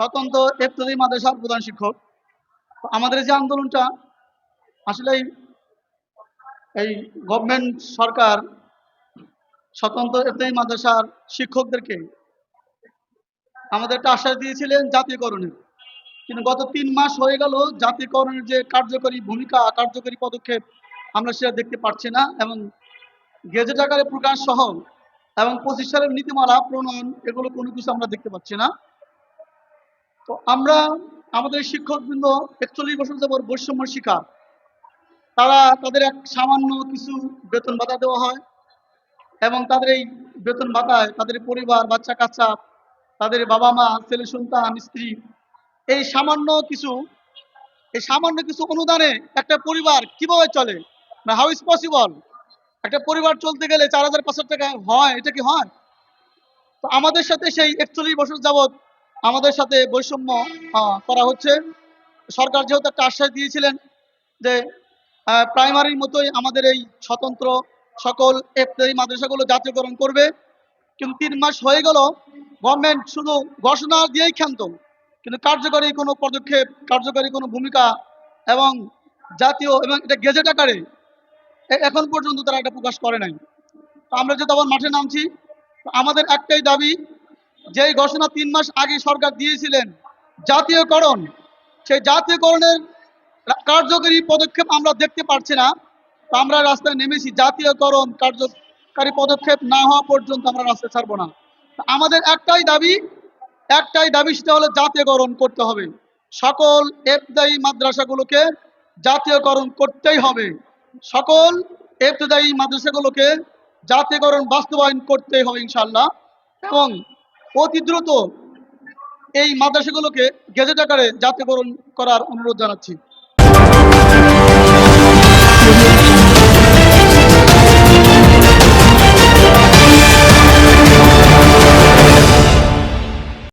স্বতন্ত্র এফতদি মাদ্রাসার প্রধান শিক্ষক। আমাদের যে আন্দোলনটা, আসলে এই গভর্নমেন্ট সরকার স্বতন্ত্র এফতদি মাদ্রাসার শিক্ষকদেরকে আমাদের একটা আশ্বাস দিয়েছিলেন জাতীয়করণের। কিন্তু গত তিন মাস হয়ে গেল, জাতীয়করণের যে কার্যকরী ভূমিকা, কার্যকরী পদক্ষেপ আমরা সেটা দেখতে পাচ্ছি না এবং গেজেট আকারে প্রকাশ সহ এবং পঁচিশ সালের নীতিমালা, প্রণয়ন, এগুলো কোনো কিছু আমরা দেখতে পাচ্ছি না। তো আমরা আমাদের শিক্ষকবৃন্দ একচল্লিশ বছর যাবত বৈষম্য শিকার। তারা তাদের এক সামান্য কিছু বেতন ভাতা দেওয়া হয় এবং তাদের এই বেতন ভাতায় তাদের পরিবার বাচ্চা কাচ্চা তাদের বাবা মা ছেলে, সন্তান, স্ত্রী এই সামান্য কিছু, এই সামান্য কিছু অনুদানে একটা পরিবার কীভাবে চলে? হাউ ইজ পসিবল একটা পরিবার চলতে গেলে চার হাজার পাঁচশো টাকা হয়, এটা কি হয়? তো আমাদের সাথে সেই একচল্লিশ বছর যাবত আমাদের সাথে বৈষম্য করা হচ্ছে। সরকার যেহেতু একটা আশ্বাস দিয়েছিলেন যে প্রাইমারির মতোই আমাদের এই স্বতন্ত্র সকল এই মাদ্রাসাগুলো জাতীয়করণ করবে। কিন্তু তিন মাস হয়ে গেল গভর্নমেন্ট শুধু ঘোষণা দিয়েই ক্ষান্ত। কিন্তু কার্যকরী কোনো পদক্ষেপ, কার্যকরী কোনো ভূমিকা এবং জাতীয় এবং এটা গেজেট আকারে এখন পর্যন্ত তারা এটা প্রকাশ করে নাই। আমরা যেহেতু তখন মাঠে নামছি, আমাদের একটাই দাবি যেই ঘোষণা তিন মাস আগে সরকার দিয়েছিলেন, জাতীয়করণ, সেই জাতীয়করণের কার্যকরী পদক্ষেপ আমরা দেখতে পারছি না। আমরা রাস্তায় নেমেছি, জাতীয়করণ কার্যকারী পদক্ষেপ না হওয়া পর্যন্ত আমরা রাস্তায় ছাড়বো না। আমাদের একটাই দাবি একটাই দাবি সেটা হলো জাতীয়করণ করতে হবে। সকল এফদায়ী মাদ্রাসাগুলোকে জাতীয়করণ করতেই হবে। সকল এফতেদায়ী মাদ্রাসাগুলোকে জাতীয়করণ বাস্তবায়ন করতেই হবে ইনশাল্লাহ এবং অতি দ্রুত এই মাদ্রাসাগুলোকে গেজেট আকারে জাতীয়করণ করার অনুরোধ জানাচ্ছি।